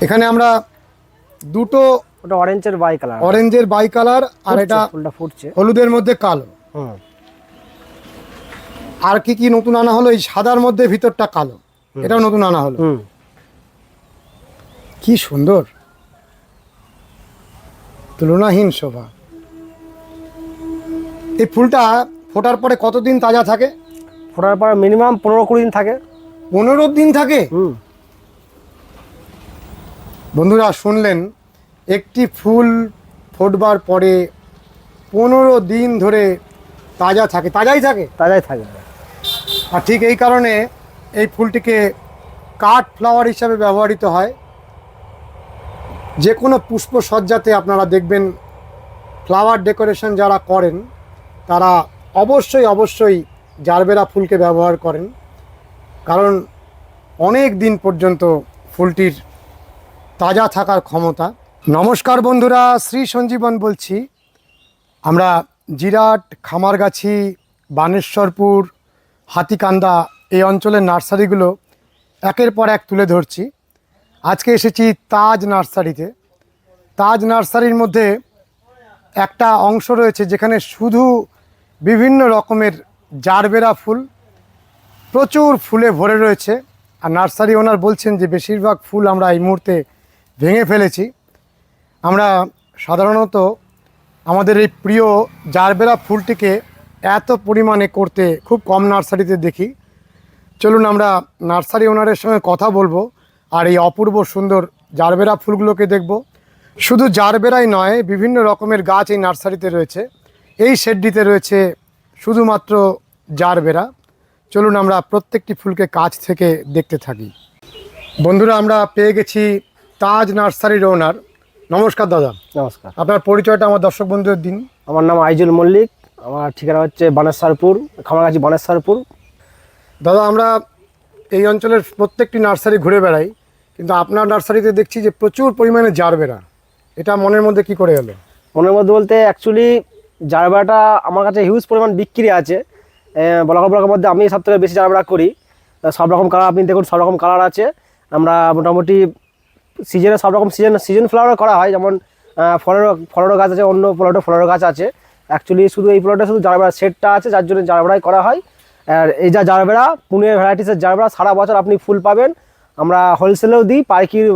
এখানে আমরা দুটো ওটা অরেঞ্জের বাই কালার অরেঞ্জের বাই কালার আর এটা ফুলটা ফুটছে। হলুদের মধ্যে কালো। হুম। আর কি কি নতুন আনা হলো? এই সাদার মধ্যে ভিতরটা কালো। এটাও নতুন আনা হলো। হুম। কি সুন্দর। তুলনাহীন শোভা। এই ফুলটা ফোটার পরে কতদিন তাজা থাকে? ফোটার পরে মিনিমাম পনেরো কুড়ি দিন থাকে। পনেরো দিন থাকে? হুম। বন্ধুরা শুনলেন একটি ফুল ফোটবার পরে পনেরো দিন ধরে তাজা থাকে তাজাই থাকে? তাজাই থাকে। আর ঠিক এই কারণে এই ফুলটিকে কাঠ ফ্লাওয়ার হিসাবে ব্যবহৃত হয়। যে কোনো পুষ্প সজ্জাতে আপনারা দেখবেন ফ্লাওয়ার ডেকোরেশন যারা করেন তারা অবশ্যই অবশ্যই জারবেরা ফুলকে ব্যবহার করেন। কারণ অনেক দিন পর্যন্ত ফুলটির তাজা থাকার ক্ষমতা। নমস্কার বন্ধুরা, শ্রী সঞ্জীবন বলছি। আমরা জিরাট, খামারগাছি, বানেশ্বরপুর, হাতিকান্দা এই অঞ্চলের নার্সারিগুলো একের পর এক তুলে ধরছি। আজকে এসেছি তাজ নার্সারিতে। তাজ নার্সারির মধ্যে একটা অংশ রয়েছে যেখানে শুধু বিভিন্ন রকমের জারবেরা ফুল, প্রচুর ফুলে ভরে রয়েছে। আর নার্সারি ওনার বলছেন যে বেশিরভাগ ফুল আমরা এই মুহূর্তে ভেঙে ফেলেছি। আমরা সাধারণত আমাদের এই প্রিয় জারবেরা ফুলটিকে এত পরিমাণে করতে খুব কম নার্সারিতে দেখি। চলুন আমরা নার্সারি ওনারের সঙ্গে কথা বলব আর এই অপূর্ব সুন্দর জারবেরা ফুলগুলোকে দেখব। শুধু জারবেরাই নয়, বিভিন্ন রকমের গাছ এই নার্সারিতে রয়েছে। এই শেডটিতে রয়েছে শুধুমাত্র জারবেরা চলুন আমরা প্রত্যেকটি ফুলকে কাছ থেকে দেখতে থাকি। বন্ধুরা, আমরা পেয়ে গেছি তাজ নার্সারির ওনার। নমস্কার দাদা। নমস্কার। আপনার পরিচয়টা আমার দর্শক বন্ধুদের দিন। আমার নাম আইজুল মল্লিক আমার ঠিকানা হচ্ছে বানেশ্বরপুর খামারগাছি বানেশ্বরপুর। দাদা আমরা এই অঞ্চলের প্রত্যেকটি নার্সারি ঘুরে বেড়াই কিন্তু আপনার নার্সারিতে দেখছি যে প্রচুর পরিমাণে জারবেরা এটা মনের মধ্যে কি করে এলো? মনের মধ্যে বলতে অ্যাকচুয়ালি জারবাটা আমার কাছে হিউজ পরিমাণ বিক্রি আছে। ব্লক ব্লকের মধ্যে আমি সব থেকে বেশি জারবাটা করি। সব রকম কালার আপনি দেখুন সব রকম কালার আছে। আমরা মোটামুটি সিজনে সব রকম সিজন সিজন ফ্লাওয়ার করা হয় যেমন ফলের ফলেরো গাছ আছে অন্য প্লটে ফলেরো গাছ আছে। অ্যাকচুয়ালি শুধু এই প্লটে শুধু জারবেরা সেটটা আছে যার জন্য জারবেরাই করা হয়। আর এই যা জারবেরা পুনের ভ্যারাইটিসের জারবেরা সারা বছর আপনি ফুল পাবেন। আমরা হোলসেলেও দিই পাইকারি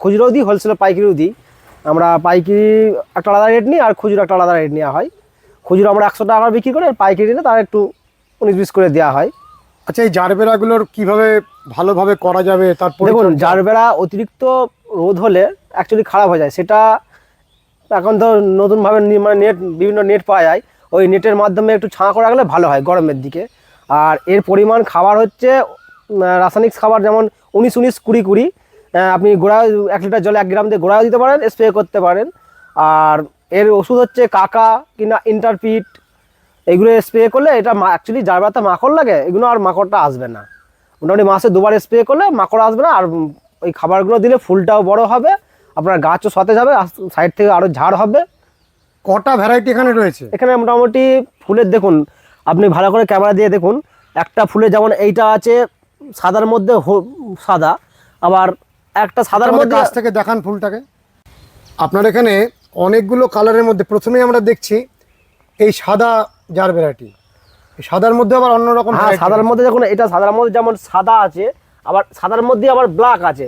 খুচরোও দিই হোলসেলে পাইকিরিও দিই। আমরা পাইকিরি একটা আলাদা রেট নিই আর খুচরো একটা আলাদা রেট নেওয়া হয়। খুচরো আমরা একশো টাকা বিক্রি করি আর পাইকারি নিলে তার একটু উনিশ বিশ করে দেওয়া হয়। আচ্ছা এই জারবেরাগুলোর কীভাবে ভালোভাবে করা যাবে তার দেখুন জারবেরা অতিরিক্ত রোদ হলে অ্যাকচুয়ালি খারাপ হয়ে যায়। সেটা এখন তো নতুনভাবে মানে নেট বিভিন্ন নেট পাওয়া যায়। ওই নেটের মাধ্যমে একটু ছাঁ করে রাখলে ভালো হয় গরমের দিকে। আর এর পরিমাণ খাবার হচ্ছে রাসায়নিক খাবার যেমন উনিশ উনিশ, কুড়ি কুড়ি আপনি গোড়া, এক লিটার জলে এক গ্রাম দিয়ে গোড়াও দিতে পারেন স্প্রে করতে পারেন। আর এর ওষুধ হচ্ছে কাকা কিনা ইন্টারপিট এগুলো স্প্রে করলে এটা অ্যাকচুয়ালি যার বেড়াতে মাকড় লাগে, এগুলো আর মাকড়টা আসবে না। মোটামুটি মাসে দুবার স্প্রে করলে মাকড় আসবে না, আর ওই খাবারগুলো দিলে ফুলটাও বড় হবে আপনার গাছও সতেজ হবে সাইড থেকে আরও ঝাড় হবে। কটা ভ্যারাইটি এখানে রয়েছে? এখানে মোটামুটি ফুলের দেখুন আপনি ভালো করে ক্যামেরা দিয়ে দেখুন একটা ফুলে যেমন এইটা আছে সাদার মধ্যে সাদা আবার একটা সাদার মধ্যে কাছ থেকে দেখান ফুলটাকে। আপনার এখানে অনেকগুলো কালারের মধ্যে প্রথমেই আমরা দেখছি এই সাদা জারবেরাটি এই সাদার মধ্যে আবার অন্যরকম হ্যাঁ সাদার মধ্যে দেখুন এটা সাদার মধ্যে যেমন সাদা আছে আবার সাদার মধ্যে আবার ব্ল্যাক আছে।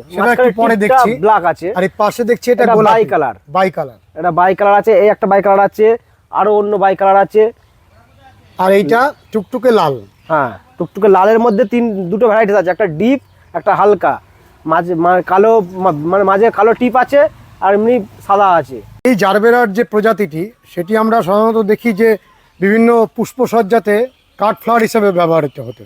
পরে দেখছি। ব্ল্যাক আছে। আর পাশে দেখছি এটা বাই কালার। বাই কালার এটা বাই কালার আছে এই একটা বাই কালার আছে আরও অন্য বাই কালার আছে। আর এইটা টুকটুকে লাল। হ্যাঁ টুকটুকে লালের মধ্যে তিন দুটো ভ্যারাইটিস আছে একটা ডিপ একটা হালকা। মাঝে কালো মানে মাঝে কালো টিপ আছে আর এমনি সাদা আছে। এই জারবেরার যে প্রজাতিটি সেটি আমরা সাধারণত দেখি যে বিভিন্ন পুষ্পসজ্জাতে কাঠ ফ্লাওয়ার হিসেবে ব্যবহৃত হতে।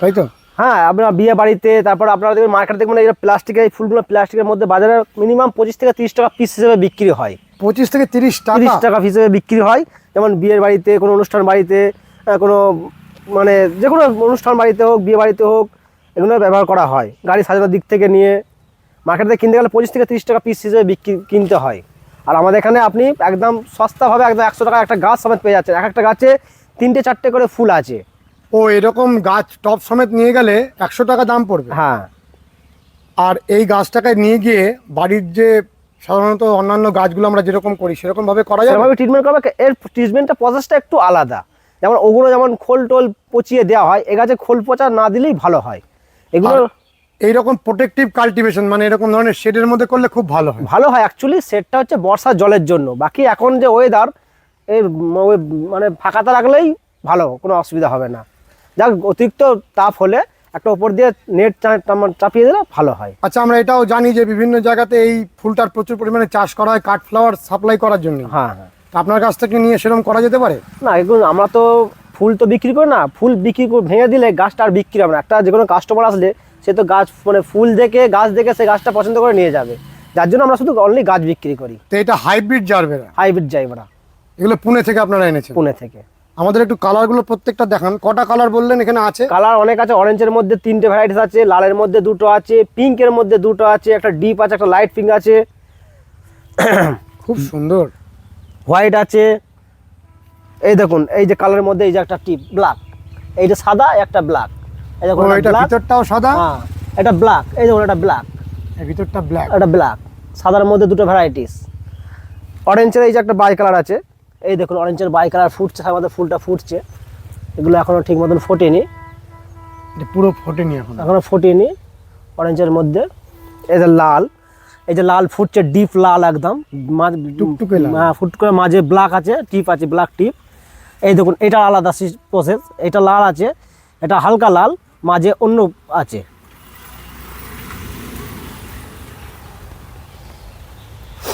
তাই তো? হ্যাঁ আপনার বিয়ে বাড়িতে তারপর আপনারা দেখবেন মার্কেটে দেখবেন এই প্লাস্টিকের এই ফুলগুলো প্লাস্টিকের মধ্যে বাজারে মিনিমাম পঁচিশ থেকে তিরিশ টাকা পিস হিসেবে বিক্রি হয়। পঁচিশ থেকে তিরিশ টাকা? তিরিশ টাকা হিসেবে বিক্রি হয়। যেমন বিয়ের বাড়িতে কোনো অনুষ্ঠান বাড়িতে কোনো মানে যে কোনো অনুষ্ঠান বাড়িতে হোক বিয়ে বাড়িতে হোক এগুলো ব্যবহার করা হয়। গাড়ি সাজানোর দিক থেকে নিয়ে মার্কেটে কিনতে গেলে পঁচিশ থেকে তিরিশ টাকা পিস হিসেবে বিক্রি কিনতে হয়। আর আমাদের এখানে আপনি একদম সস্তাভাবে একদম একশো টাকা একটা গাছ সমেত পেয়ে যাচ্ছেন। এক একটা গাছে তিনটে চারটে করে ফুল আছে। ও এরকম গাছ টপ সমেত নিয়ে গেলে একশো টাকা দাম পড়বে। হ্যাঁ। আর এই গাছটাকে নিয়ে গিয়ে বাড়ির যে সাধারণত অন্যান্য গাছগুলো আমরা যেরকম করি সেরকম ভাবে করা যায় সেভাবে ট্রিটমেন্ট করবে এর ট্রিটমেন্টটা প্রসেসটা একটু আলাদা। যেমন ওগুলো যেমন খোল টোল পচিয়ে দেওয়া হয় এ গাছে খোল পচা না দিলেই ভালো হয়। এগুলো এইরকম প্রোটেকটিভ কাল্টিভেশন মানে এরকম ধরনের শেডের মধ্যে করলে খুব ভালো হয়। ভালো হয় অ্যাকচুয়ালি সেটটা হচ্ছে বর্ষার জলের জন্য। বাকি এখন যে ওয়েদার এর ম- মানে ফাঁকাতে রাখলেই ভালো কোনো অসুবিধা হবে না। যাক অতিরিক্ত তাপ হলে একটা উপর দিয়ে নেট চাপিয়ে দিলে ভালো হয়। আচ্ছা আমরা এটাও জানি যে বিভিন্ন জায়গাতে এই ফুলটার প্রচুর পরিমাণে চাষ করা হয় কাঠ ফ্লাওয়ার সাপ্লাই করার জন্য। হ্যাঁ হ্যাঁ। আপনার কাছ থেকে নিয়ে সেরকম করা যেতে পারে? না এগুলো আমরা তো ফুল তো বিক্রি করি না ফুল বিক্রি করে ভেঙে দিলে গাছটা আর বিক্রি হবে না। একটা যে কোনো কাস্টমার আসলে সে তো গাছ মানে ফুল দেখে গাছ দেখে সে গাছটা পছন্দ করে নিয়ে যাবে। যার জন্য আমরা শুধু অনলি গাছ বিক্রি করি। তো এটা হাইব্রিড জারবেরা হাইব্রিড যাইবরা এগুলো পুনে থেকে আপনারা এনেছেন? পুনে থেকে। আমাদের একটু কালারগুলো প্রত্যেকটা দেখান। কটা কালার বললেন? এখানে আছে? কালার অনেক আছে অরেঞ্জের মধ্যে তিনটে ভ্যারাইটিস আছে লালের মধ্যে দুটো আছে পিঙ্কের মধ্যে দুটো আছে একটা ডিপ আছে একটা লাইট পিঙ্ক আছে। খুব সুন্দর। হোয়াইট আছে। এই দেখুন এই যে কালারের মধ্যে এই যে একটা টিপ ব্ল্যাক এই যে সাদা একটা ব্ল্যাক এই দেখুন এটা ভিতরটাও সাদা? হ্যাঁ এটা ব্ল্যাক এই দেখুন এটা ব্ল্যাক এই ভিতরটা ব্ল্যাক এটা ব্ল্যাক সাদার মধ্যে দুটো ভ্যারাইটিস অরেঞ্জের এই যে একটা বাই কালার আছে এই দেখুন অরেঞ্জের বাই কালার ফুটছে আমাদের ফুলটা ফুটছে। এগুলো এখনও ঠিক মতন ফোটেনি। পুরো ফোটেনি এখন। এখনও ফোটেনি অরেঞ্জের মধ্যে। এই যে লাল এই যে লাল ফুটছে ডিপ লাল একদম। মাঝ টুকটুকে হ্যাঁ ফুট করে মাঝে ব্ল্যাক আছে টিপ আছে ব্ল্যাক টিপ এই দেখুন এটা আলাদা প্রসেস এটা লাল আছে এটা হালকা লাল মাঝে অন্য আছে।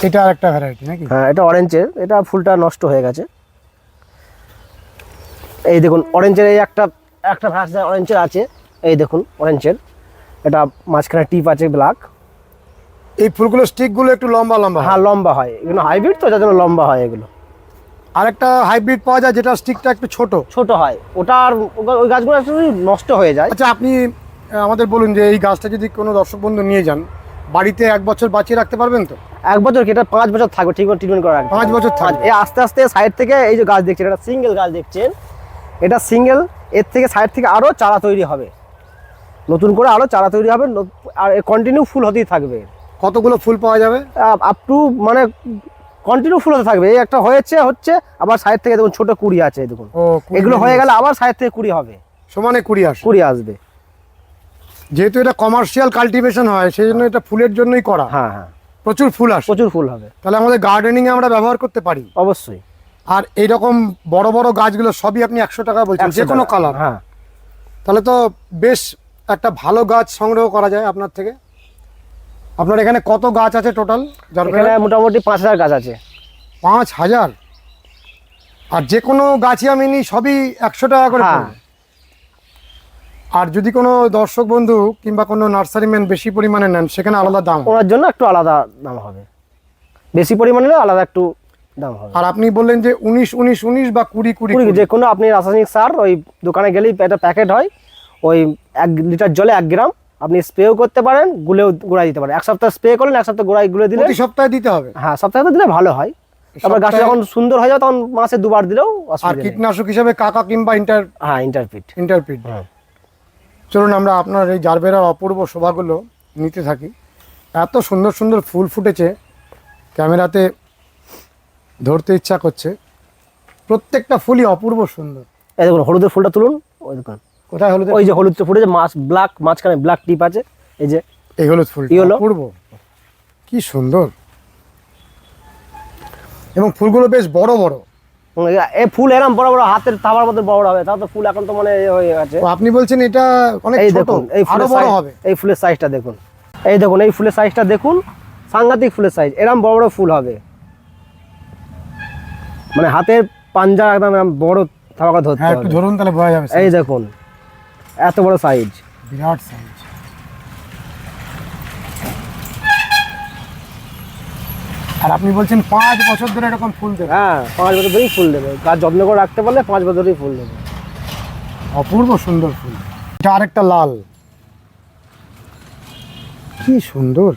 এটা আর একটা ভ্যারাইটি নাকি? হ্যাঁ এটা অরেঞ্জের এটা ফুলটা নষ্ট হয়ে গেছে। এই দেখুন অরেঞ্জের এই একটা একটা ভার্সন অরেঞ্জের আছে এই দেখুন অরেঞ্জের এটা মাঝখানে টিপ আছে ব্ল্যাক এই ফুলগুলো স্টিকগুলো একটু লম্বা লম্বা হ্যাঁ। লম্বা হয়। এগুলো হাইব্রিড তো যার জন্য লম্বা হয় এগুলো। আরেকটা হাইব্রিড পাওয়া যায় যেটা স্টিকটা একটু ছোট। ছোট হয়। ওটা আর ওই গাছগুলো নষ্ট হয়ে যায়। আচ্ছা আপনি আমাদের বলুন যে এই গাছটা যদি কোনো দর্শক বন্ধু নিয়ে যান বাড়িতে এক বছর বাঁচিয়ে রাখতে পারবেন তো? এক বছর কি? এটা পাঁচ বছর থাকবে ঠিক ট্রিটমেন্ট করা পাঁচ বছর থাকবে। এই আস্তে আস্তে সাইড থেকে এই যে গাছ দেখছেন এটা সিঙ্গেল গাছ দেখছেন এটা সিঙ্গেল এর থেকে সাইড থেকে আরও চারা তৈরি হবে। নতুন করে আরও চারা তৈরি হবে আর কন্টিনিউ ফুল হতেই থাকবে। কতগুলো ফুল পাওয়া যাবে? আপ টু মানে কন্টিনিউ ফুল হতে থাকবে। এই একটা হয়েছে হচ্ছে আবার সাইড থেকে দেখুন ছোট কুড়ি আছে দেখুন। এগুলো হয়ে গেলে আবার সাইড থেকে কুড়ি হবে। সমানে কুড়ি আসবে। কুড়ি আসবে। যেহেতু এটা কমার্শিয়াল কাল্টিভেশন হয় সেই জন্য এটা ফুলের জন্যই করা। হ্যাঁ হ্যাঁ। প্রচুর ফুল আসে। প্রচুর ফুল হবে। তাহলে আমাদের গার্ডেনিং এ আমরা ব্যবহার করতে পারি। অবশ্যই। আর এইরকম বড় বড় গাছগুলো সবই আপনি একশো টাকা বলছেন যে কোনো কালার হ্যাঁ। তাহলে তো বেশ একটা ভালো গাছ সংগ্রহ করা যায় আপনার থেকে। আপনার এখানে কত গাছ আছে টোটাল যার এখানে মোটামুটি পাঁচ হাজার গাছ আছে। পাঁচ হাজার? আর যে কোনো গাছই আমি নিই সবই একশো টাকা করে হ্যাঁ। আর যদি কোনো দর্শক বন্ধু কিংবা কোনো নার্সারি ম্যান বেশি পরিমাণে নেন সেখানে আলাদা দাম। ওনার জন্য একটু আলাদা দাম হবে। বেশি পরিমাণে আলাদা একটু দাম হবে। আর আপনি বললেন যে উনিশ উনিশ উনিশ বা কুড়ি কুড়ি। যে কোনো আপনি রাসায়নিক সার ওই দোকানে গেলেই একটা প্যাকেট হয় ওই এক লিটার জলে এক গ্রাম। আপনি স্প্রেও করতে পারেন গুলেও গোড়ায় দিতে পারেন। এক সপ্তাহ স্প্রে করলেন এক সপ্তাহ গোড়ায় গুলে দিলে সপ্তাহে দিতে হবে। হ্যাঁ সপ্তাহে দিলে ভালো হয়। তারপর গাছটা যখন সুন্দর হয়ে যাবে তখন মাসে দুবার দিলেও আর কীটনাশক হিসাবে কাকা কিংবা ইন্টার হ্যাঁ ইন্টারপিট ইন্টারপিড হ্যাঁ। চলুন আমরা আপনার এই জারবেরার অপূর্ব শোভাগুলো নিতে থাকি। এত সুন্দর সুন্দর ফুল ফুটেছে ক্যামেরাতে ধরতে ইচ্ছা করছে। প্রত্যেকটা ফুলই অপূর্ব সুন্দর। এই দেখুন হলুদের ফুলটা তুলুন ওই দেখুন। কোথায় হলুদ ওই যে হলুদটা ফুটেছে মাছ ব্ল্যাক মাঝখানে ব্ল্যাক টিপ আছে এই যে এই হলুদ ফুল অপূর্ব। কি সুন্দর। এবং ফুলগুলো বেশ বড় বড়। এই ফুল এরম বড় বড় হাতের থাবার মতো বড় হবে তা তো ফুল এখন তো মানে হয়ে গেছে। আপনি বলছেন এটা অনেক এই দেখুন এই ফুলের বড় হবে। এই ফুলের সাইজটা দেখুন। এই দেখুন এই ফুলের সাইজটা দেখুন সাংঘাতিক ফুলের সাইজ এরম বড় বড় ফুল হবে। মানে হাতের পাঞ্জা একদম বড় থাবা ধরতে হ্যাঁ হবে। ধরুন তাহলে বোঝা যাবে এই দেখুন এত বড় সাইজ বিরাট সাইজ আর আপনি বলছেন পাঁচ বছর ধরে এরকম ফুল দেবে। হ্যাঁ পাঁচ বছর ধরেই ফুল দেবে। গাছ যত্ন করে রাখতে পারলে পাঁচ বছরই ফুল দেবে। অপূর্ব সুন্দর ফুল। এটা আরেকটা লাল। কি সুন্দর।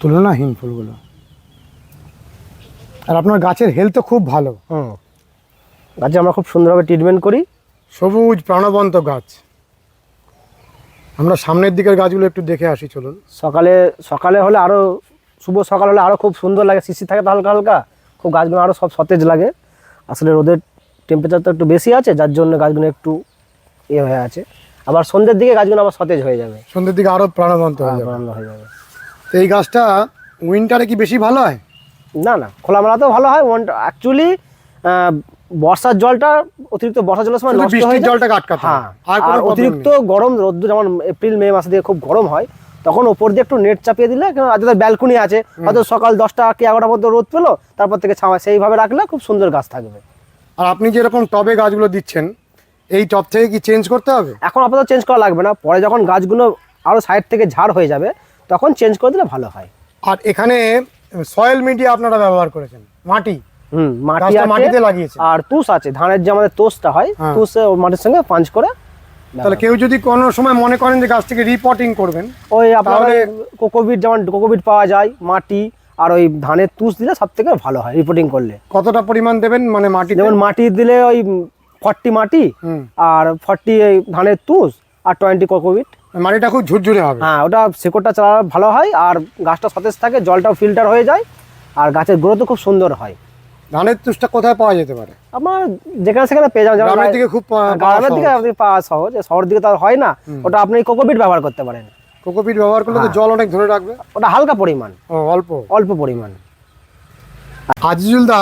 তুলনাহীন ফুলগুলো। আর আপনার গাছের হেলথ খুব ভালো। হুম। গাছে আমরা খুব সুন্দরভাবে ট্রিটমেন্ট করি। সবুজ প্রাণবন্ত গাছ। আমরা সামনের দিকের গাছগুলো একটু দেখে আসি চলুন। সকালে সকালে হলে আরও শুভ সকাল হলে আরও খুব সুন্দর লাগে শিশি থাকে তো হালকা হালকা খুব গাছগুলো আরও সব সতেজ লাগে। আসলে রোদের টেম্পারেচার তো একটু বেশি আছে যার জন্য গাছগুলো একটু ইয়ে হয়ে আছে। আবার সন্ধ্যের দিকে গাছগুলো আবার সতেজ হয়ে যাবে। সন্ধ্যের দিকে আরও প্রাণবন্ত হয়ে যাবে। হয়ে যাবে। তো এই গাছটা উইন্টারে কি বেশি ভালো হয়? না না খোলামেলাতেও ভালো হয়। অ্যাকচুয়ালি বর্ষার জলটা অতিরিক্ত বর্ষার জলের সময় শুধু নষ্ট হয়ে আটকাতে হ্যাঁ। আর অতিরিক্ত গরম রোদ্দুর যেমন এপ্রিল মে মাসে দিয়ে খুব গরম হয় তখন ওপর দিয়ে একটু নেট চাপিয়ে দিলে যাদের ব্যালকনি আছে। হয়তো সকাল দশটা কি এগারোটার মধ্যে রোদ পেল তারপর থেকে ছাওয়া সেইভাবে রাখলে খুব সুন্দর গাছ থাকবে। আর আপনি যেরকম টবে গাছগুলো দিচ্ছেন এই টব থেকে কি চেঞ্জ করতে হবে? এখন আপাতত চেঞ্জ করা লাগবে না। পরে যখন গাছগুলো আরও সাইড থেকে ঝাড় হয়ে যাবে তখন চেঞ্জ করে দিলে ভালো হয়। আর এখানে সয়েল মিডিয়া আপনারা ব্যবহার করেছেন মাটি। হুম মাটি মাটিতে লাগিয়েছে আর তুষ আছে। ধানের যে আমাদের তোষটা হয় হ্যাঁ। তুষ মাটির সঙ্গে পাঞ্চ করে তাহলে কেউ যদি কোনো সময় মনে করেন যে গাছ থেকে রিপোর্টিং করবেন ওই আপনার কোকোবিট যেমন কোকোবিট পাওয়া যায় মাটি আর ওই ধানের তুষ দিলে সব থেকে ভালো হয় রিপোর্টিং করলে। কতটা পরিমাণ দেবেন মানে মাটি যেমন মাটি দিলে ওই ফর্টি মাটি আর ফর্টি ধানের তুষ আর টোয়েন্টি কোকোবিট। মাটিটা খুব ঝুরঝুরে হবে। হ্যাঁ ওটা শেকড়টা চালা ভালো হয় আর গাছটা সতেজ থাকে জলটাও ফিল্টার হয়ে যায় আর গাছের গ্রোথও খুব সুন্দর হয়। ধানের তুষটা কোথায় পাওয়া যেতে পারে? আমার যেখানে সেখানে পেয়ে যাবেন যেমন গ্রামের দিকে খুব গ্রামের দিকে আপনি পাওয়া সহজ শহর দিকে তো হয় না ওটা আপনি কোকোপিট ব্যবহার করতে পারেন। কোকোপিট ব্যবহার করলে তো জল অনেক ধরে রাখবে? ওটা হালকা পরিমাণ। অল্প? অল্প পরিমাণ। আজিজুল দা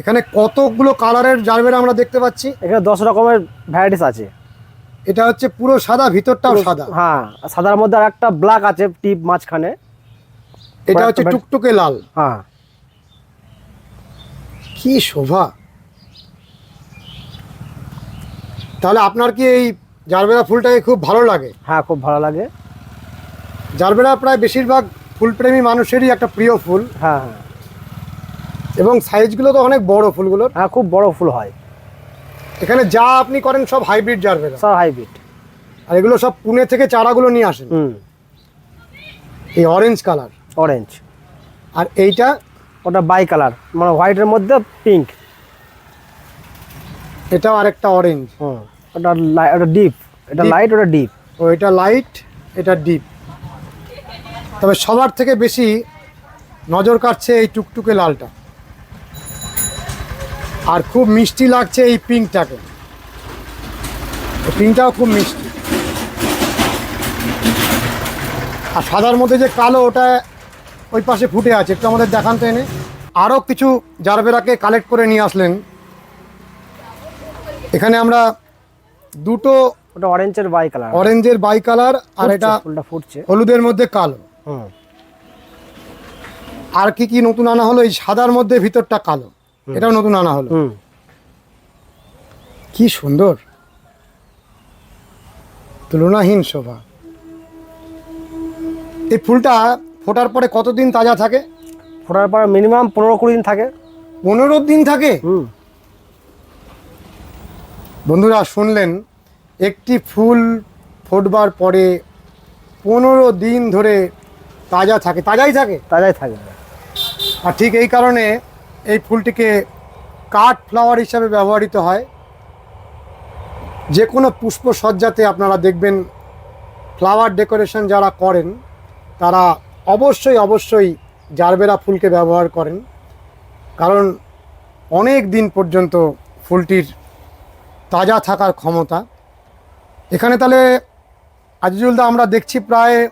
এখানে কতগুলো কালারের জারবেরা আমরা দেখতে পাচ্ছি? এখানে দশ রকমের ভ্যারাইটিস আছে। এটা হচ্ছে পুরো সাদা ভিতরটাও সাদা। হ্যাঁ সাদার মধ্যে আর একটা ব্ল্যাক আছে টিপ মাঝখানে। এটা হচ্ছে টুকটুকে লাল। হ্যাঁ। কি শোভা? তাহলে আপনার কি এই জারবেরা ফুলটাকে খুব ভালো লাগে? হ্যাঁ খুব ভালো লাগে। জারবেরা প্রায় বেশিরভাগ ফুলপ্রেমী মানুষেরই একটা প্রিয় ফুল। হ্যাঁ হ্যাঁ। এবং সাইজগুলো তো অনেক বড় ফুলগুলো হ্যাঁ খুব বড় ফুল হয়। এখানে যা আপনি করেন সব হাইব্রিড জারবেরা। সব হাইব্রিড। আর এগুলো সব পুনে থেকে চারাগুলো নিয়ে আসেন। হুম। এই অরেঞ্জ কালার। অরেঞ্জ। আর এইটা ওটা বাই কালার মানে হোয়াইটের মধ্যে পিঙ্ক। এটাও আরেকটা অরেঞ্জ হুম ওটা ওটা ডিপ এটা লাইট ওটা ডিপ ও এটা লাইট এটা ডিপ তবে সবার থেকে বেশি নজর কাটছে এই টুকটুকে লালটা। আর খুব মিষ্টি লাগছে এই পিঙ্কটাকে। পিঙ্কটাও খুব মিষ্টি। আর সাদার মধ্যে যে কালো ওটা ওই পাশে ফুটে আছে একটু আমাদের দেখান তো এনে। আরও কিছু জারবেরাকে কালেক্ট করে নিয়ে আসলেন। এখানে আমরা দুটো ওটা অরেঞ্জের বাই কালার অরেঞ্জের বাই কালার আর এটা ফুটছে। হলুদের মধ্যে কালো। হুম। আর কি কি নতুন আনা হলো? এই সাদার মধ্যে ভিতরটা কালো। এটাও নতুন আনা হলো। হুম। কি সুন্দর। তুলনাহীন শোভা। এই ফুলটা ফোটার পরে কতদিন তাজা থাকে? ফোটার পর মিনিমাম পনেরো কুড়ি দিন থাকে। পনেরো দিন থাকে? হুম। বন্ধুরা শুনলেন একটি ফুল ফোটবার পরে পনেরো দিন ধরে তাজা থাকে। তাজাই থাকে? তাজাই থাকে। আর ঠিক এই কারণে এই ফুলটিকে কাঠ ফ্লাওয়ার হিসাবে ব্যবহৃত হয়। যে কোনো পুষ্প সজ্জাতে আপনারা দেখবেন ফ্লাওয়ার ডেকোরেশন যারা করেন তারা অবশ্যই অবশ্যই জারবেরা ফুলকে ব্যবহার করেন। কারণ অনেক দিন পর্যন্ত ফুলটির তাজা থাকার ক্ষমতা। এখানে তাহলে আজিজুলদা আমরা দেখছি প্রায়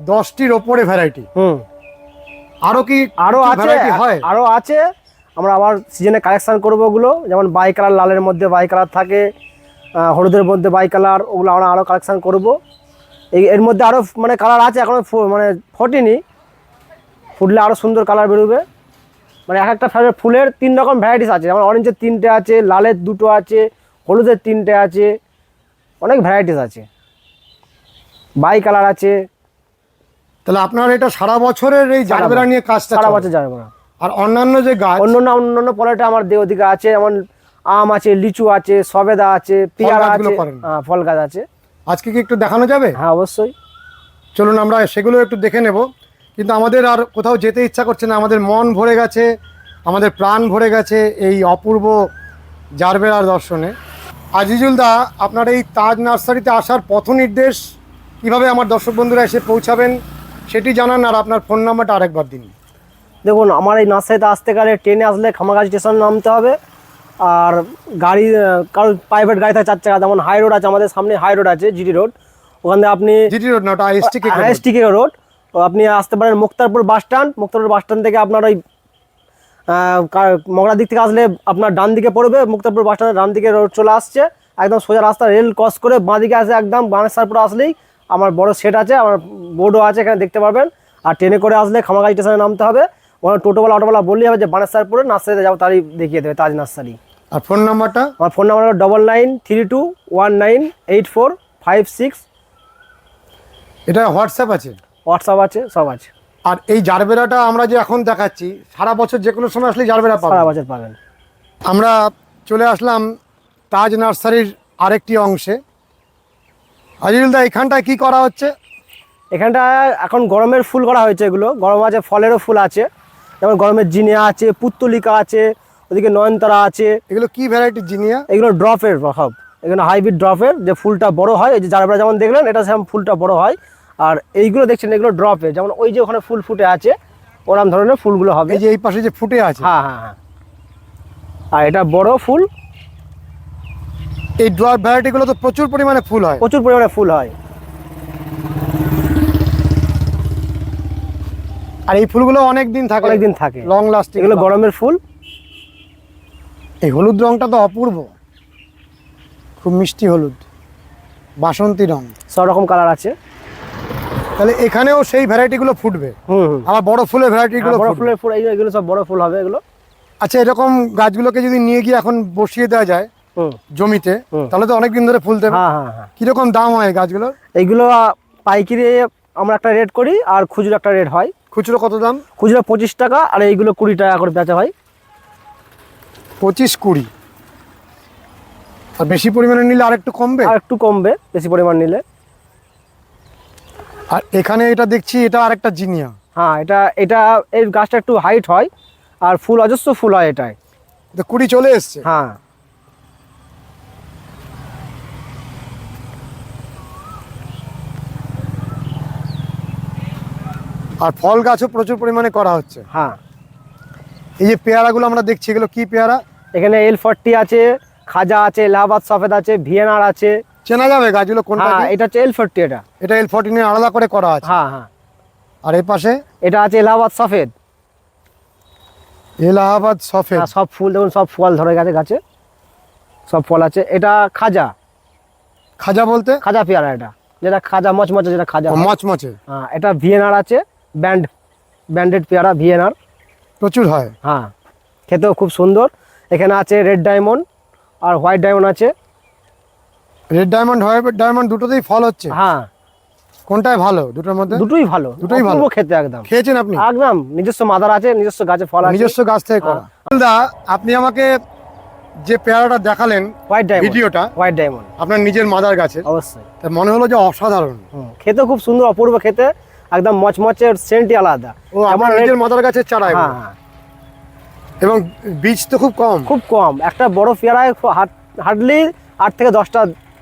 দশটির ওপরে ভ্যারাইটি হুম। আরও কি আরও কিছু আছে হয়? আরও আছে। আমরা আবার সিজনে কালেকশান করব ওগুলো। যেমন বাই কালার লালের মধ্যে বাই কালার থাকে হলুদের মধ্যে বাই কালার ওগুলো আমরা আরও কালেকশান করব। এই এর মধ্যে আরও মানে কালার আছে এখনও ফু- মানে ফোটেনি। ফুটলে আরও সুন্দর কালার বেরোবে। মানে এক একটা ফ্লাওয়ার ফুলের তিন রকম ভ্যারাইটিস আছে। যেমন অরেঞ্জের তিনটে আছে লালের দুটো আছে হলুদের তিনটে আছে অনেক ভ্যারাইটিস আছে। বাই কালার আছে। তাহলে আপনার এটা সারা বছরের এই জারবেরা নিয়ে কাজটা সারা। বছর যাবে না আর অন্যান্য যে গাছ অন্য না অন্য পলাটা আমার দে ওদিকে আছে। যেমন আম আছে লিচু আছে সবেদা আছে পেয়ারা আছে। হ্যাঁ, ফল গাছ আছে। আজকে কি একটু দেখানো যাবে? হ্যাঁ অবশ্যই। চলুন আমরা সেগুলো একটু দেখে নেব। কিন্তু আমাদের আর কোথাও যেতে ইচ্ছা করছে না। আমাদের মন ভরে গেছে আমাদের প্রাণ ভরে গেছে এই অপূর্ব জারবেরার দর্শনে। আজিজুল দা আপনার এই তাজ নার্সারিতে আসার পথ নির্দেশ কীভাবে আমার দর্শক বন্ধুরা এসে পৌঁছাবেন সেটি জানান আর আপনার ফোন নাম্বারটা আরেকবার দিন। দেখুন আমার এই নার্সারিতে আসতে গেলে ট্রেনে আসলে খামাগাছি স্টেশন নামতে হবে। আর গাড়ি কারোর প্রাইভেট গাড়ি থাকে চার চাকা যেমন হাই রোড আছে আমাদের সামনে হাই রোড আছে জিটি রোড ওখান থেকে আপনি জিটি রোড না ওটা আইএসটি রোড আপনি আসতে পারেন Muktarpur bus stand. Muktarpur bus stand থেকে আপনার ওই মগরার দিক থেকে আসলে আপনার ডান দিকে পড়বে। মুক্তারপুর বাস স্ট্যান্ডের ডান দিকে রোড চলে আসছে। একদম সোজা রাস্তা রেল ক্রস করে বাঁ দিকে আসে একদম বানেশ্বরপুর আসলেই। আমার বড় সেট আছে আমার বোর্ডও আছে এখানে দেখতে পারবেন। আর ট্রেনে করে আসলে খামাগাই স্টেশনে নামতে হবে। ওখানে টোটোওয়ালা অটোওয়ালা বললেই হবে যে বানেশ্বরপুরে নার্সারিতে যাব তারই দেখিয়ে দেবে তাজ নার্সারি। আর ফোন নাম্বারটা আমার phone number double nine three two one nine eight four five six এটা হোয়াটসঅ্যাপ আছে? হোয়াটসঅ্যাপ আছে সব আছে। আর এই জারবেরাটা আমরা যে এখন দেখাচ্ছি সারা বছর যে কোনো সময় আসলে জারবেরা সারা পাবো বছর পাবেন। আমরা চলে আসলাম তাজ নার্সারির আরেকটি অংশে। আজিজুল দা এখানটায় কি করা হচ্ছে? এখানটা এখন গরমের ফুল করা হয়েছে এগুলো। গরম আছে ফলেরও ফুল আছে। যেমন গরমের জিনিয়া আছে পুত্তলিকা আছে ওদিকে নয়নতারা আছে। এগুলো কি ভ্যারাইটির জিনিয়া? এগুলো ড্রপের সব। এখানে হাইব্রিড ড্রপের যে ফুলটা বড় হয় এই যে যারা যেমন দেখলেন এটা সেরকম ফুলটা বড় হয়। আর এইগুলো দেখছেন এগুলো ড্রপের যেমন ওই যে ওখানে ফুল ফুটে আছে ওরকম ধরনের ফুলগুলো হবে। এই যে এই পাশে যে ফুটে আছে। হ্যাঁ হ্যাঁ হ্যাঁ। আর এটা বড় ফুল। এই ড্রপ ভ্যারাইটিগুলো তো প্রচুর পরিমাণে ফুল হয়। প্রচুর পরিমাণে ফুল হয়। আর এই ফুলগুলো অনেক দিন থাকে। অনেকদিন থাকে। লং লাস্টিং এগুলো গরমের ফুল। এই হলুদ রংটা তো অপূর্ব। খুব মিষ্টি হলুদ। বাসন্তী রং। সব রকম কালার আছে। তাহলে এখানেও সেই ভ্যারাইটিগুলো ফুটবে। আবার বড় ফুলের ভ্যারাইটিগুলো হ্যাঁ, বড় ফুলের ফুল এগুলো সব বড় ফুল হবে এগুলো। আচ্ছা এরকম গাছগুলোকে যদি নিয়ে গিয়ে এখন বসিয়ে দেওয়া যায় জমিতে তাহলে তো অনেক দিন ধরে ফুল দেবে। হ্যাঁ হ্যাঁ কীরকম দাম হয় গাছগুলোর এইগুলো পাইকারি আমরা একটা রেট করি আর খুচরো একটা রেট হয়। খুচরো কত দাম? খুচরো পঁচিশ টাকা আর এইগুলো কুড়ি টাকা করে বেচা হয়। পঁচিশ কুড়ি। আর বেশি পরিমাণে নিলে আর একটু কমবে? আর একটু কমবে বেশি পরিমাণ নিলে। আর এখানে এটা দেখছি এটা আরেকটা জিনিয়া। হ্যাঁ এটা এটা এই গাছটা একটু হাইট হয় আর ফুল অজস্র ফুল হয় এটায়। এটা কুড়ি চলে এসছে? হ্যাঁ। আর ফল গাছও প্রচুর পরিমাণে করা হচ্ছে। হ্যাঁ। এই যে পেয়ারাগুলো আমরা দেখছি এগুলো কি পেয়ারা? এখানে এল ফর্টি আছে খাজা আছে এলাহাবাদ সফেদ আছে ভিয়েনার আছে। চেনা যাবে গাছগুলো কোনটা হ্যাঁ এটা হচ্ছে এল ফর্টি এটা। এটা এল ফোরটি নিয়ে আলাদা করে করা আছে। হ্যাঁ হ্যাঁ। আর এই পাশে? এটা আছে এলাহাবাদ সফেদ। এলাহাবাদ সফেদ। হ্যাঁ, সব ফুল দেখুন সব ফল ধরে গেছে গাছে। সব ফল আছে। এটা খাজা। খাজা বলতে? খাজা পেয়ারা এটা। যেটা খাজা মচমচে যেটা খাজা মচমচে। হ্যাঁ এটা ভিয়েনার আছে। ব্যান্ড ব্যান্ডেড পেয়ারা ভিয়েনার। প্রচুর হয়। হ্যাঁ খেতেও খুব সুন্দর। এখানে আছে রেড ডায়মন্ড আর হোয়াইট ডায়মন্ড আছে। রেড ডায়মন্ড হোয়াইট ডায়মন্ড দুটোতেই ফল হচ্ছে। হ্যাঁ। কোনটাই ভালো? দুটোর মধ্যে? দুটোই ভালো। দুটোই ভালো। খেতে একদম। খেয়েছেন আপনি? একদম। নিজস্ব মাদার আছে নিজস্ব গাছে ফল আছে। নিজস্ব গাছ থেকে করা। দা আপনি আমাকে যে পেয়ারাটা দেখালেন হোয়াইট ডায়মন্ড ভিডিওটা হোয়াইট ডায়মন্ড আপনার নিজের মাদার গাছে অবশ্যই। তা মনে হলো যে অসাধারণ। খেতে খুব সুন্দর অপূর্ব খেতে। একদম মচমচের সেন্টই আলাদা। ও আমার নিজের মাদার গাছের চারা হ্যাঁ হ্যাঁ। এবং বীজ তো খুব কম। খুব কম। একটা বড় পেয়ারায় হার্ডলি আট থেকে দশটা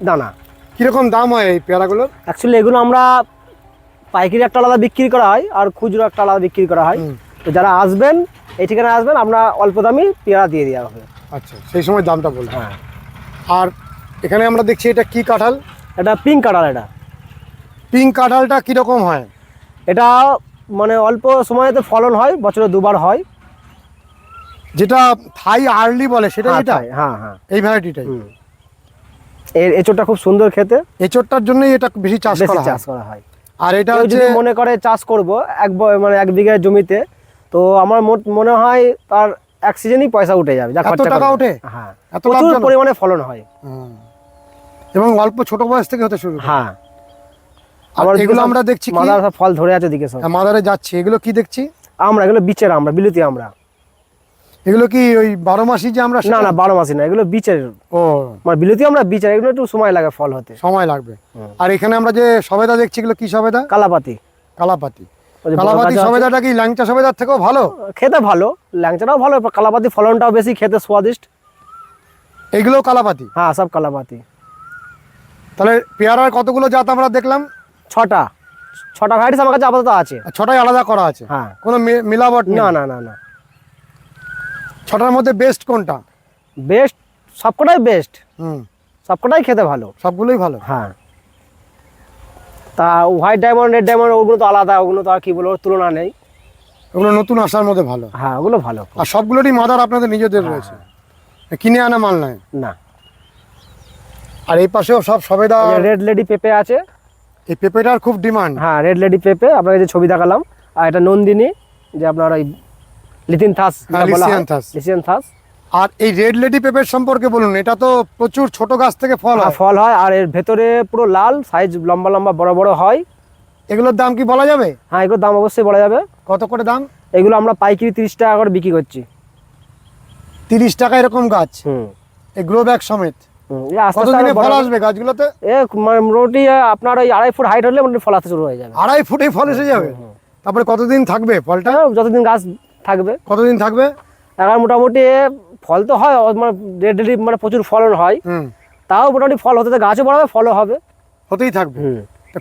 দানা। কীরকম দাম হয় এই পেয়ারাগুলোর অ্যাকচুয়ালি এগুলো আমরা পাইকারি একটা আলাদা বিক্রি করা হয় আর খুচরো একটা আলাদা বিক্রি করা হয়। তো যারা আসবেন এই ঠিকানা আসবেন আমরা অল্প দামি পেয়ারা দিয়ে দেওয়া হবে। আচ্ছা সেই সময় দামটা বলব হ্যাঁ। আর এখানে আমরা দেখছি এটা কি কাঁঠাল? এটা পিঙ্ক কালার এটা। পিঙ্ক কাঁঠালটা কীরকম হয়? এটা মানে অল্প সময়তে ফলন হয় বছরে দুবার হয়। যেটা থাই আর্লি বলে সেটা হ্যাঁ, এটা? হ্যাঁ হ্যাঁ। এই ভ্যারাইটিটাই। এর এঁচোড়টা খুব সুন্দর খেতে। এচোরটার জন্যই এটা বেশি চাষ করা হয়। চাষ করা হয়। আর এটা যদি মনে করে চাষ করব এক মানে এক বিঘা জমিতে তো আমার মনে হয় তার এক সিজনই পয়সা উঠে যাবে যা খরচা টাকা। ওঠে? হ্যাঁ। এত প্রচুর? পরিমাণে ফলন হয়। এবং অল্প ছোট বয়স থেকে হতে শুরু হ্যাঁ। আমার এগুলো আমরা দেখছি কি? মাদার ফল ধরে আছে দিকে সব। হ্যাঁ, মাদারে যাচ্ছে। এগুলো কি দেখছি? আমরা এগুলো বিচের আমরা বিলুতি আমরা। এগুলো কি ওই বারো মাসি যে আমরা না না বারো মাসি না এগুলো বিচের ও। মানে বিলুতি আমরা বিচের এগুলো একটু সময় লাগে ফল হতে। সময় লাগবে। আর এখানে আমরা যে সবেদা দেখছি এগুলো কি সবেদা? কালাপাতি। কালাপাতি। কালাপাতি সবেদাটা কি ল্যাংচা সবেদার থেকেও ভালো? খেতে ভালো ল্যাংচাটাও ভালো কালাপাতি ফলনটাও বেশি খেতে স্বাদিষ্ট। এগুলো কালাপাতি? হ্যাঁ সব কালাপাতি। তাহলে পেয়ারার কতগুলো জাত আমরা দেখলাম? ছটা। ছটা ভ্যারাইটিস আমার কাছে আপাতত আছে। ছটাই আলাদা করা আছে? হ্যাঁ। কোনো মিলাবট না না না না। ছটার মধ্যে বেস্ট কোনটা? বেস্ট সবকটাই বেস্ট হুম। সবকটাই খেতে ভালো। সবগুলোই ভালো? হ্যাঁ। তা হোয়াইট ডায়মন্ড রেড ডায়মন্ড ওগুলো তো আলাদা ওগুলো তো আর কি বলব তুলনা নেই। ওগুলো নতুন আসার মধ্যে ভালো? হ্যাঁ ওগুলো ভালো। আর সবগুলোরই মাদার আপনাদের নিজেদের হ্যাঁ। রয়েছে? কিনে আনা মাল নয় না। আর এই পাশেও সব সবেদা রেড লেডি পেঁপে আছে। এই পেঁপেটার খুব ডিমান্ড হ্যাঁ রেড লেডি পেঁপে আপনাকে যে ছবি দেখালাম আর এটা নন্দিনী যে আপনার ওই লিথিন থাস হ্যাঁ, লিথিয়ান থাস। লিথিয়ান থাস। আর এই রেড লেডি পেঁপের সম্পর্কে বলুন এটা তো প্রচুর ছোট গাছ থেকে ফল হ্যাঁ, হয়। ফল হয় আর এর ভেতরে পুরো লাল সাইজ লম্বা লম্বা বড় বড় হয়। এগুলোর দাম কি বলা যাবে? হ্যাঁ এগুলোর দাম অবশ্যই বলা যাবে। কত করে দাম? এগুলো আমরা পাইকারি তিরিশ টাকা করে বিক্রি করছি। তিরিশ টাকা এরকম গাছ? হুম। এই গ্রো ব্যাগ সমেত? কতদিনে ফল আসবে গাছগুলোতে? এ মানে মোটামুটি আপনার ওই আড়াই ফুট হাইট হলে মোটামুটি ফল আসতে শুরু হয়ে যাবে। আড়াই ফুটে ফল এসে যাবে? তারপরে কতদিন থাকবে ফলটা? হ্যাঁ, যতদিন গাছ থাকবে। কতদিন থাকবে? এখন মোটামুটি ফল তো হয় মানে রেডি মানে প্রচুর ফলন হয়। তাও মোটামুটি ফল হতে গাছও বড় হবে ফলও হবে। হতেই থাকবে।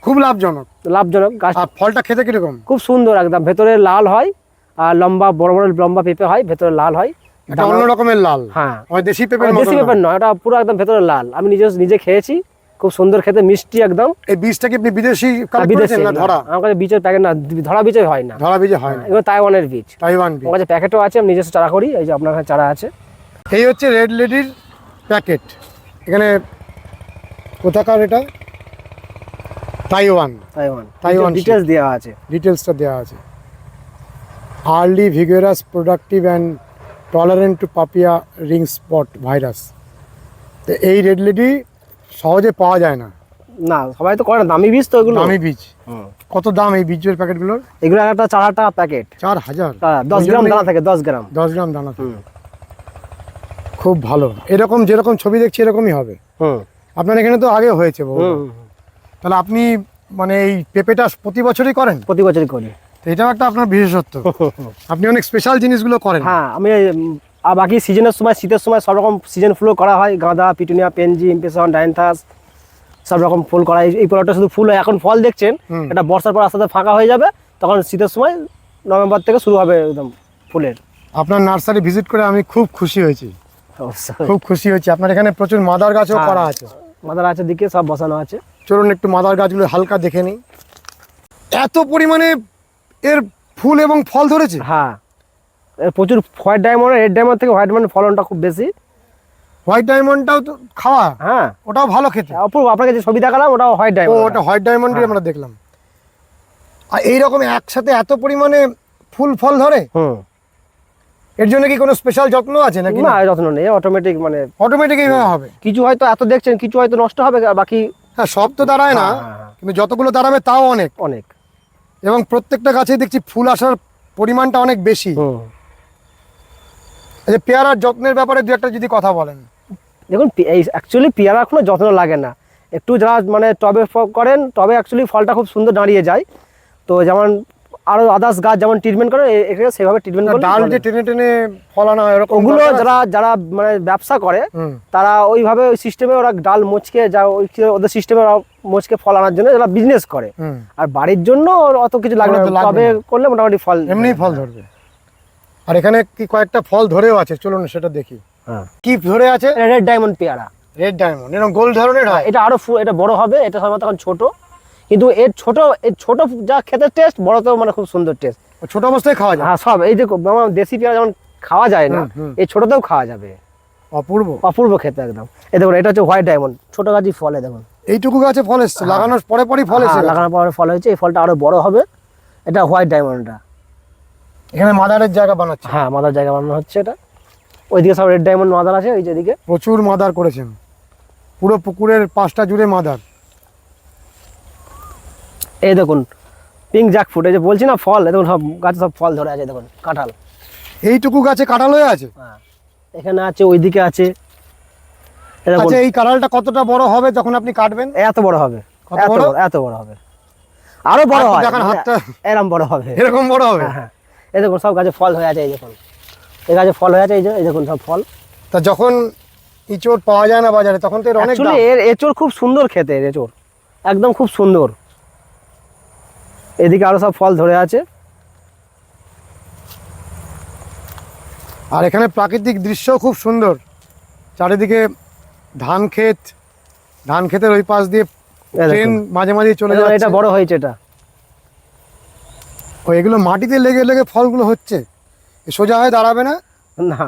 খুব লাভজনক। লাভজনক। গাছ ফলটা খেতে কীরকম? খুব সুন্দর একদম। ভেতরে লাল হয় আর লম্বা বড় বড় লম্বা পেঁপে হয় ভেতরে লাল হয়। অন্য রকমের লাল। হ্যাঁ। দেশি মতো দেশি। পেঁপে নয় এটা পুরো একদম ভেতরে লাল। আমি নিজে নিজে খেয়েছি। খুব সুন্দর খেতে মিষ্টি একদম। এই বীজটা কি আপনি বিদেশি কালেক্ট বিদেশি না ধরা? আমার কাছে বীজের প্যাকেট না ধরা বীজের হয় না। ধরা বীজে হয় না। এগুলো তাইওয়ানের বীজ। তাইওয়ান বীজ। আমার কাছে প্যাকেটও আছে আমি নিজস্ব চারা করি এই যে আপনার কাছে চারা আছে। এই হচ্ছে রেড লেডির প্যাকেট এখানে কোথাকার এটা? তাইওয়ান। তাইওয়ান। তাইওয়ান ডিটেলস দেওয়া আছে। ডিটেলসটা দেওয়া আছে। Early vigorous productive and tolerant to papaya ring spot virus তো এই রেড লেডি সহজে পাওয়া যায় না। না সবাই তো করে না দামি বীজ তো এগুলো। দামি বীজ। কত দাম এই বীজের প্যাকেটগুলোর? এগুলো একটা চার হাজার টাকা প্যাকেট। চার হাজার। দশ ওই গ্রাম দানা থাকে দশ গ্রাম। দশ গ্রাম দানা থাকে। খুব ভালো। এরকম যেরকম ছবি দেখছি এরকমই হবে। হুম। আপনার এখানে তো আগে হয়েছে বহু। তাহলে আপনি মানে এই পেঁপেটা প্রতি বছরই করেন? প্রতি বছরই করি। এটাও একটা আপনার বিশেষত্ব। আপনি অনেক স্পেশাল জিনিসগুলো করেন। হ্যাঁ আমি আর বাকি সিজনের সময় শীতের সময় সব রকম সিজন ফুলও করা হয়। গাঁদা পিটুনিয়া পেনজি ইম্পেশন ডাইনথাস সব রকম ফুল করা এই প্লটটা শুধু ফুল হয়। এখন ফল দেখছেন এটা বর্ষার পর আস্তে আস্তে ফাঁকা হয়ে যাবে তখন শীতের সময় নভেম্বর থেকে শুরু হবে একদম ফুলের আপনার নার্সারি ভিজিট করে আমি খুব খুশি হয়েছি। খুব খুশি হয়েছি। আপনার এখানে প্রচুর মাদার গাছও হ্যাঁ। করা আছে। মাদার আছে দিকে সব বসানো আছে। চলুন একটু মাদার গাছগুলো হালকা দেখে নিই। এত পরিমাণে এর ফুল এবং ফল ধরেছে? হ্যাঁ। প্রচুর হোয়াইট ডায়মন্ড রেড ডায়মন্ড থেকে হোয়াইট ডায়মন্ড ফলনটা খুব বেশি। হোয়াইট ডায়মন্ডটাও তো খাওয়া? হ্যাঁ। ওটাও ভালো খেতে। অপূর্ব আপনাকে যে ছবি দেখালাম ওটা হোয়াইট ডায়মন্ড ওটা হোয়াইট ডায়মন্ডই হ্যাঁ। আমরা দেখলাম। আর এইরকম একসাথে এত পরিমাণে ফুল ফল ধরে? হুম। এর জন্য কি কোনো স্পেশাল যত্ন আছে নাকি না যত্ন নেই অটোমেটিক মানে অটোমেটিক এইভাবে হবে? কিছু হয়তো এত দেখছেন কিছু হয়তো নষ্ট হবে আর বাকি হ্যাঁ সব তো দাঁড়ায় না। হ্যাঁ, হ্যাঁ, হ্যাঁ। কিন্তু যতগুলো দাঁড়াবে তাও অনেক। অনেক। এবং প্রত্যেকটা গাছে দেখছি ফুল আসার পরিমাণটা অনেক বেশি। যে পেয়ারার যত্নের ব্যাপারে দু একটা যদি কথা বলেন। দেখুন এই অ্যাকচুয়ালি পেয়ারা কোনো যত্ন লাগে না। একটু যারা মানে টবে করেন তবে অ্যাকচুয়ালি ফলটা খুব সুন্দর দাঁড়িয়ে যায়। তো যেমন আরও আদার্স গাছ যেমন ট্রিটমেন্ট করে এখানে সেভাবে ট্রিটমেন্ট করে ডাল যে টেনে টেনে ফলানো হয় এরকম ওগুলো যারা যারা মানে ব্যবসা করে তারা ওইভাবে ওই সিস্টেমে ওরা ডাল মুচকে যা ওই ওদের সিস্টেমে ওরা মুচকে ফল আনার জন্য যারা বিজনেস করে। আর বাড়ির জন্য ওর অত কিছু লাগবে না তবে করলে মোটামুটি ফল এমনি ফল ধরবে। আর এখানে কি কয়েকটা ফল ধরেও আছে চলুন সেটা দেখি। হ্যাঁ। কি ধরে আছে? রেড ডায়মন্ড পেয়ারা। রেড ডায়মন্ড এরকম গোল ধরনের হয়? এটা আরও এটা বড় হবে এটা সাধারণত এখন ছোট। কিন্তু এর ছোট এর ছোট যা খেতে টেস্ট বড় তো মানে খুব সুন্দর টেস্ট ছোট অবস্থায় খাওয়া যায়? হ্যাঁ সব এই দেখো আমার দেশি পেয়ারা যেমন খাওয়া যায় না। এই ছোটতেও খাওয়া যাবে। অপূর্ব। অপূর্ব খেতে একদম। এই দেখুন এটা হচ্ছে হোয়াইট ডায়মন্ড ছোট গাছই ফলে দেখুন। এইটুকু গাছে ফল এসছে লাগানোর পরে পরেই ফল এসে হ্যাঁ, লাগানোর পরে ফল হয়েছে এই ফলটা আরও বড় হবে। এটা হোয়াইট ডায়মন্ডটা এখানে মাদারের জায়গা বানাচ্ছে। হ্যাঁ মাদার জায়গা বানানো হচ্ছে এটা। ওইদিকে সব রেড ডায়মন্ড মাদার আছে ওই যেদিকে প্রচুর মাদার করেছেন। পুরো পুকুরের পাঁচটা জুড়ে মাদার। এই দেখুন পিঙ্ক জ্যাক ফুট এই যে বলছি না ফল দেখুন সব গাছে সব ফল ধরে আছে দেখুন কাঁঠাল। এইটুকু গাছে কাঁঠাল হয়ে আছে? হ্যাঁ এখানে আছে ওইদিকে আছে। আচ্ছা এই কাঁঠালটা কতটা বড় হবে যখন আপনি কাটবেন? এত বড় হবে কত এত বড়? এত বড় হবে। আরও বড় হয় দেখান, হাতটা। এরম বড় হবে। এরকম বড় হবে? হ্যাঁ হ্যাঁ। এই দেখুন সব গাছে ফল হয়ে আছে এই দেখুন। এই গাছে ফল হয়ে আছে এই যে এই দেখুন সব ফল। তা যখন ইঁচড় পাওয়া যায় না বাজারে তখন তো এর অনেক দাম। এর এঁচড় খুব সুন্দর খেতে এর এঁচড়। একদম খুব সুন্দর। এদিকে আরও সব ফল ধরে আছে। আর এখানে প্রাকৃতিক দৃশ্য খুব সুন্দর। চারিদিকে ধান ক্ষেত ধান ক্ষেতের ওই পাশ দিয়ে ট্রেন মাঝে মাঝে চলে যাচ্ছে। এটা বড় হয়েছে এটা। ও এগুলো মাটিতে লেগে লেগে ফলগুলো হচ্ছে। সোজা হয়ে দাঁড়াবে না? না।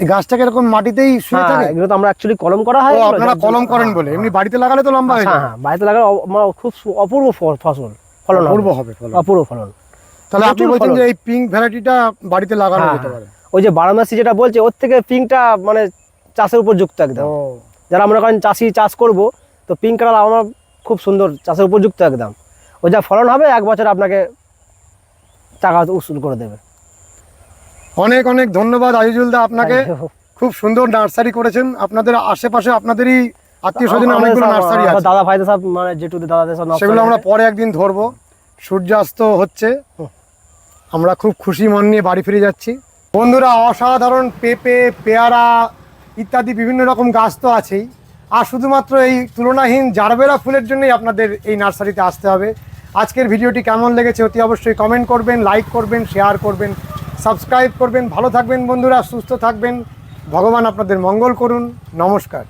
গাছটাকে এরকম মাটিতেই শুয়ে হ্যাঁ থাকে? এগুলো তো আমরা অ্যাকচুয়ালি কলম করা হয়। আপনারা কলম করেন বলে। এমনি বাড়িতে লাগালে তো লম্বা হয়ে হ্যাঁ হ্যাঁ বাড়িতে লাগালে মানে খুব অপূর্ব ফসল। ফলন অপূর্ব হবে ফলন। অপূর্ব ফলন। তাহলে আপনি বলছেন যে এই পিঙ্ক ভ্যারাইটিটা বাড়িতে লাগানো হ্যাঁ, যেতে হ্যাঁ। পারে। ওই যে বারামাসি যেটা বলছে ওর থেকে পিঙ্কটা মানে চাষের উপযুক্ত একদম। যারা মনে করেন চাষি চাষ করব তো পিঙ্ক কালার আমার খুব সুন্দর চাষের উপযুক্ত একদম। ও যা ফলন হবে এক বছর আপনাকে টাকা উসুল করে দেবে। অনেক অনেক ধন্যবাদ আজিজুল দা আপনাকে। খুব সুন্দর নার্সারি করেছেন। আপনাদের আশেপাশে আপনাদেরই আত্মীয় স্বজন অনেকগুলো নার্সারি আছে। দাদা ভাইদের সব মানে জেঠুদের দাদাদের সব সেগুলো আমরা পরে একদিন ধরবো। সূর্যাস্ত হচ্ছে। আমরা খুব খুশি মন নিয়ে বাড়ি ফিরে যাচ্ছি। বন্ধুরা অসাধারণ পেঁপে পেয়ারা ইত্যাদি বিভিন্ন রকম গাছ তো আছেই। আর শুধুমাত্র এই তুলনাহীন জারবেরা ফুলের জন্যই আপনাদের এই নার্সারিতে আসতে হবে। আজকের ভিডিওটি কেমন লেগেছে অতি অবশ্যই কমেন্ট করবেন, লাইক করবেন, শেয়ার করবেন, সাবস্ক্রাইব করবেন। ভালো থাকবেন বন্ধুরা, সুস্থ থাকবেন। ভগবান আপনাদের মঙ্গল করুন। নমস্কার।